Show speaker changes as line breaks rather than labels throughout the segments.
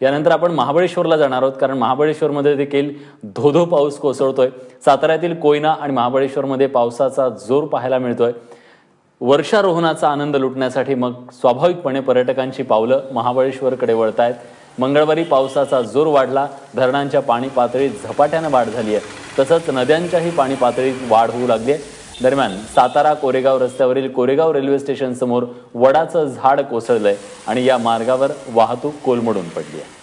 यानंतर आपण महाबळेश्वरला जाणार आहोत कारण महाबळेश्वरमध्ये देखील धोधो पाऊस कोसळतोय. साताऱ्यातील कोयना आणि महाबळेश्वरमध्ये पावसाचा जोर पाहायला मिळतोय. वर्षारोहणाचा आनंद लुटण्यासाठी मग स्वाभाविकपणे पर्यटकांची पावलं महाबळेश्वरकडे वळत आहेत मंगळवारी पावसाचा जोर वाढला. धरणांच्या पाणी पातळीत झपाट्यानं वाढ झाली आहे तसंच नद्यांच्याही पाणी पातळीत वाढ होऊ लागली आहे दरम्यान सातारा कोरेगाव रस्त्यावरील कोरेगाव रेल्वे स्टेशन समोर वडाचं झाड कोसळलंय आणि या मार्गावर वाहतूक कोलमडून पडली आहे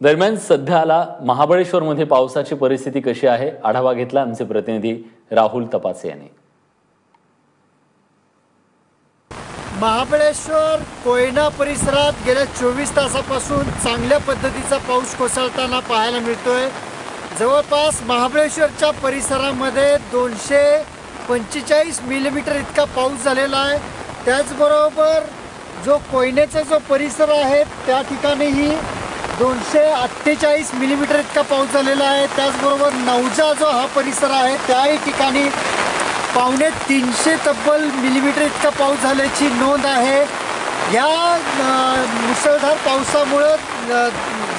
दरम्यान सध्याला महाबळेश्वरमध्ये पावसाची परिस्थिती कशी आहे आढावा घेतला आमचे प्रतिनिधी राहुल तपासे यांनी.
महाबळेश्वर कोयना परिसरात गेल्या चोवीस तासापासून चांगल्या पद्धतीचा पाऊस कोसळताना पाहायला मिळतोय. जवळपास महाबळेश्वरच्या परिसरामध्ये दोनशे पंचेचाळीस मिलीमीटर इतका पाऊस झालेला आहे. त्याचबरोबर जो कोयनेचा जो परिसर आहे त्या ठिकाणीही दोनशे अठ्ठेचाळीस मिलीमीटर इतका पाऊस झालेला आहे. त्याचबरोबर नवजा जो हा परिसर आहे त्याही ठिकाणी पावणे तीनशे तब्बल मिलीमीटर इतका पाऊस झाल्याची नोंद आहे. या मुसळधार पावसामुळं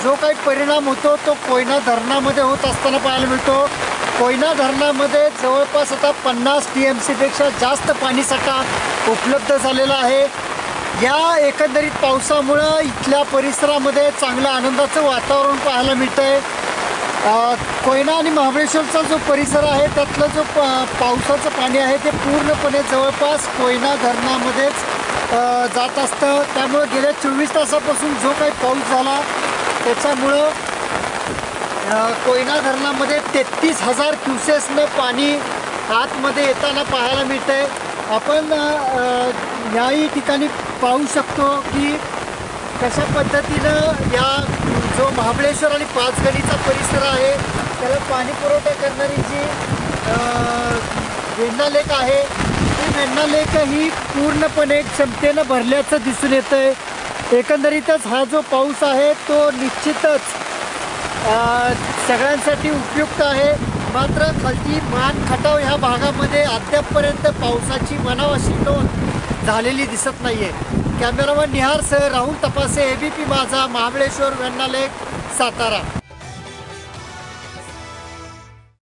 जो काही परिणाम होतो तो कोयना धरणामध्ये होत असताना पाहायला मिळतो. कोयना धरणामध्ये जवळपास आता पन्नास टी एम सीपेक्षा जास्त पाणीसाठा उपलब्ध झालेला आहे. या एकंदरीत पावसामुळं इथल्या परिसरामध्ये चांगलं आनंदाचं वातावरण पाहायला मिळतं आहे कोयना आणि महाबळेश्वरचा जो परिसर आहे त्यातलं जो पा पावसाचं पाणी आहे ते पूर्णपणे जवळपास कोयना धरणामध्येच जात असतं. त्यामुळं गेल्या चोवीस तासापासून जो काही पाऊस झाला त्याच्यामुळं कोयना धरणामध्ये तेहतीस हजार क्युसेसनं पाणी आतमध्ये येताना पाहायला मिळतंय. आपण याही ठिकाणी पाहू शकतो की कशा पद्धतीनं या जो महाबळेश्वर आणि पाचगणीचा परिसर आहे त्याला पाणी पुरवठा करणारी जी अ, वेण्णा लेक आहे ती वेण्णा लेक ही पूर्णपणे क्षमतेनं भरल्याचं दिसून येतं आहे एकंदरीतच हा जो पाऊस आहे तो निश्चितच सगळ्यांसाठी उपयुक्त आहे. मात्र खालती मान खटाव ह्या भागामध्ये अद्यापपर्यंत पावसाची मनावाशी नोंद झालेली दिसत नाही आहे कॅमेरामन निहार सह Rahul Tapase A B P माझा महाबळेश्वर वेण्णा सातारा.